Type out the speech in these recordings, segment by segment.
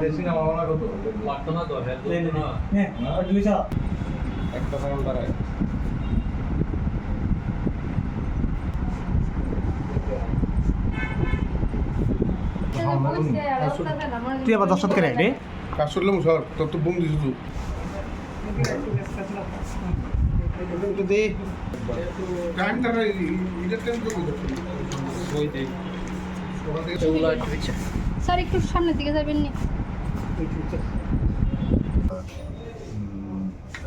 দেশি না মামলা কত লাখ টাকা তো হ্যাঁ দুইশো এক টাকা বাড়ায় তুই আবার দশ করে রে কাজ করলাম সর তোর তো বুম দিছ তুই টাইম স্যার, একটু সামনের দিকে যাবেন নি?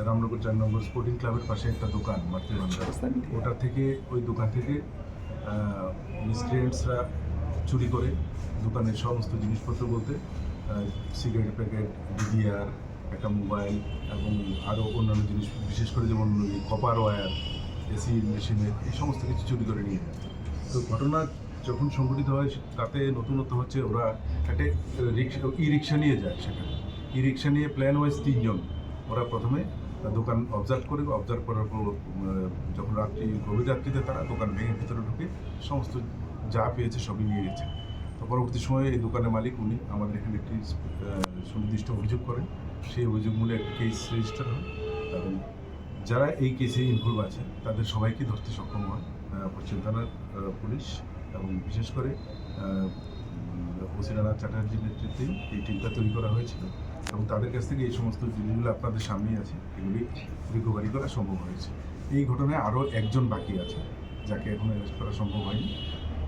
রামনগর চার নম্বর স্পোর্টিং ক্লাবের পাশে একটা দোকান মাতৃভান্ডার ওটা থেকে, ওই দোকান থেকে মিসক্রিয়েন্টসরা চুরি করে দোকানের সমস্ত জিনিসপত্র বলতে সিগারেট প্যাকেট ডিডিআর একটা মোবাইল এবং আরও অন্যান্য জিনিস, বিশেষ করে যেমন কপার ওয়্যার এসি মেশিনের এই সমস্ত কিছু চুরি করে নিয়ে যায়। তো ঘটনা যখন সংঘটিত হয়, তাতে নতুনত্ব হচ্ছে, ওরা একটা ই রিক্সা নিয়ে যায় সেখানে। ই রিক্সা নিয়ে প্ল্যান ওয়াইজ তিনজন। ওরা প্রথমে দোকান অবজার্ভ করে অবজার্ভ করার পর যখন রাত্রি গভীর রাত্রিতে তারা দোকান ভেঙে ভিতরে ঢুকে সমস্ত যা পেয়েছে সবই নিয়ে গেছে। তো পরবর্তী সময়ে এই দোকানের মালিক উনি আমাদের এখানে একটি সুনির্দিষ্ট অভিযোগ করেন। সেই অভিযোগ মূলে একটি কেস রেজিস্টার হয়। এবং যারা এই কেসে ইনভলভ আছে, তাদের সবাইকে ধরতে সক্ষম হয় পশ্চিম থানার পুলিশ। এবং বিশেষ করে ওসিরানাথ চ্যাটার্জির নেতৃত্বে এই টিমটা তৈরি করা হয়েছিল এবং তাদের কাছ থেকে এই সমস্ত জিনিসগুলো আপনাদের সামনেই আছে, এগুলি রিকভারি করা সম্ভব হয়েছে। এই ঘটনায় আরও একজন বাকি আছে, যাকে এখন অ্যারেস্ট করা সম্ভব হয়নি।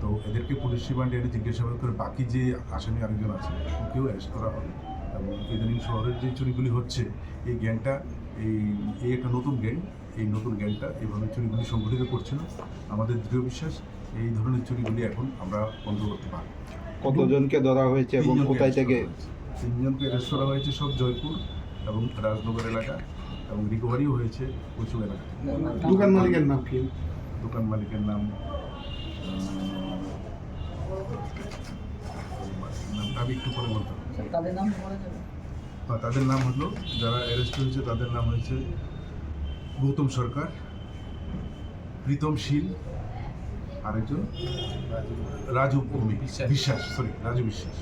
তো এদেরকে পুলিশ রিমান্ডে এনে জিজ্ঞাসাবাদ করে বাকি যে আসামি আরেকজন আছে, ওকেও অ্যারেস্ট করা হবে। এবং ইদানিং শহরের যে চুরিগুলি হচ্ছে, এই গ্যাংটা, এই এই একটা নতুন গ্যাং, এই নতুন গ্যাংটা এইভাবে চুরিগুলি সংগঠিত করছিল আমাদের দৃঢ় বিশ্বাস, এই ধরনের চুরিগুলি এখন আমরা বন্ধ করতে পারব। কতজনকে ধরা হয়েছে এবং কোথায় থেকে? তিনজনকে অ্যারেস্ট করা হয়েছে সব জয়পুর এবং রাজনগর এলাকা এবং রিকভারিও হয়েছে ওইসব এলাকা। দোকান মালিকের নাম কি? দোকান মালিকের নাম নামটা আমি একটু পরে বলতে পারব। হ্যাঁ, তাদের নাম হলো যারা অ্যারেস্ট হয়েছে তাদের নাম হয়েছে গৌতম সরকার প্রীতম শীল আরেকজন? রাজু বিশ্বাস। সরি রাজু বিশ্বাস।